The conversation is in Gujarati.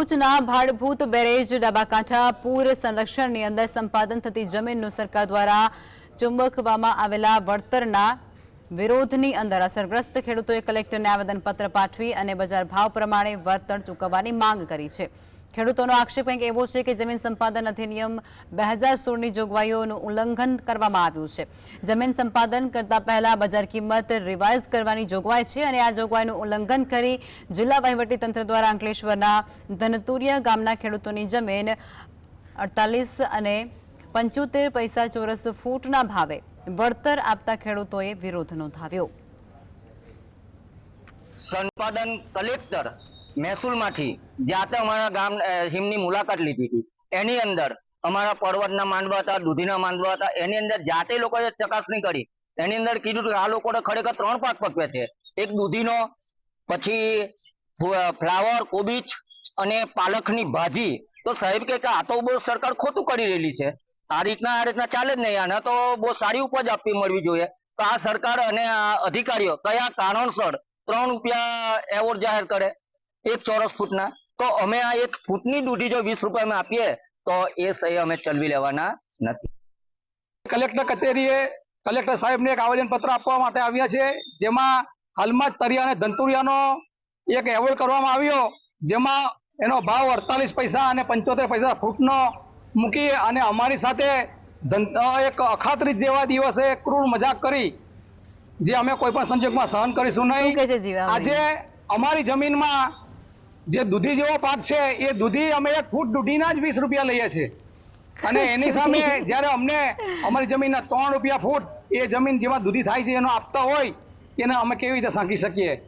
ભરૂચના ભાડભૂત બેરેજ ડાબાકાંઠા પૂર સંરક્ષણની અંદર સંપાદન થતી જમીનનું સરકાર દ્વારા ચુંબકવામાં આવેલા વળતરના વિરોધની અંદર અસરગ્રસ્ત ખેડૂતોએ કલેક્ટરને આવેદનપત્ર પાઠવી અને બજાર ભાવ પ્રમાણે વળતર ચૂકવવાની માંગ કરી છે. ખેડૂતોનો આક્ષેપ કંઈક એવો છે કે જમીન સંપાદન અધિનિયમ બે હજાર સોળની જોગવાઈઓનું ઉલ્લંઘન કરવામાં આવ્યું છે. જમીન સંપાદન કરતા પહેલા બજાર કિંમત રિવાઇઝ કરવાની જોગવાઈ છે અને આ જોગવાઈનું ઉલ્લંઘન કરી જિલ્લા વહીવટીતંત્ર દ્વારા અંકલેશ્વરના ધનતુરિયા ગામના ખેડૂતોની જમીન અડતાલીસ અને પંચોતેર પૈસા ચોરસ ફૂટના ભાવે વળતર આપતા ખેડૂતોએ વિરોધ નોંધાવ્યો. સંપાદન કલેક્ટર મહેસૂલમાંથી જાતે અમારા ગામ હિમની મુલાકાત લીધી હતી. એની અંદર અમારા પર્વતના માંડવા હતા, દૂધીના માંડવા હતા, એની અંદર જાતે લોકોએ ચકાસણી કરી. એની અંદર કીધું કે આ લોકોને ખરેખર ત્રણ પાક પકવે છે. એક દૂધીનો, પછી ફ્લાવર, કોબીજ અને પાલકની ભાજી. તો સાહેબ કે આ તો બહુ સરકાર ખોટું કરી રહેલી છે. આ રીતના આ રીતના ચાલે જ નહીં. આને તો બહુ સારી ઉપજ આપવી મળવી જોઈએ. તો આ સરકાર અને આ અધિકારીઓ કયા કારણસર ત્રણ રૂપિયા એવોર્ડ જાહેર કરે? એક ચોરસ ફૂટના. તો અમે આ એક ફૂટની દૂધી જો વીસ રૂપિયામાં આપીએ તો એ સહી અમે ચલવી લેવાના નથી. કલેક્ટર કચેરીએ કલેક્ટર સાહેબને એક આવેદન પત્ર આપવા માટે આવ્યા છે જેમાં હાલમાં જ તરિયા અને ધંતુરિયાનો એક એવોર્ડ કરવામાં આવ્યો જેમાં એનો ભાવ અડતાલીસ પૈસા અને પંચોતેર પૈસા ફૂટનો મૂકી અને અમારી સાથે એક અખાત્રીજ જેવા દિવસે ક્રૂર મજાક કરી જે અમે કોઈ પણ સંજોગમાં સહન કરીશું નહીં. આજે અમારી જમીનમાં જે દૂધી જેવો પાક છે એ દૂધી અમે એક ફૂટ દૂધીના જ વીસ રૂપિયા લઈએ છીએ. અને એની સામે જ્યારે અમને અમારી જમીનના ત્રણ રૂપિયા ફૂટ એ જમીન જેમાં દૂધી થાય છે એનો આપતા હોય એને અમે કેવી રીતે સાંકી શકીએ?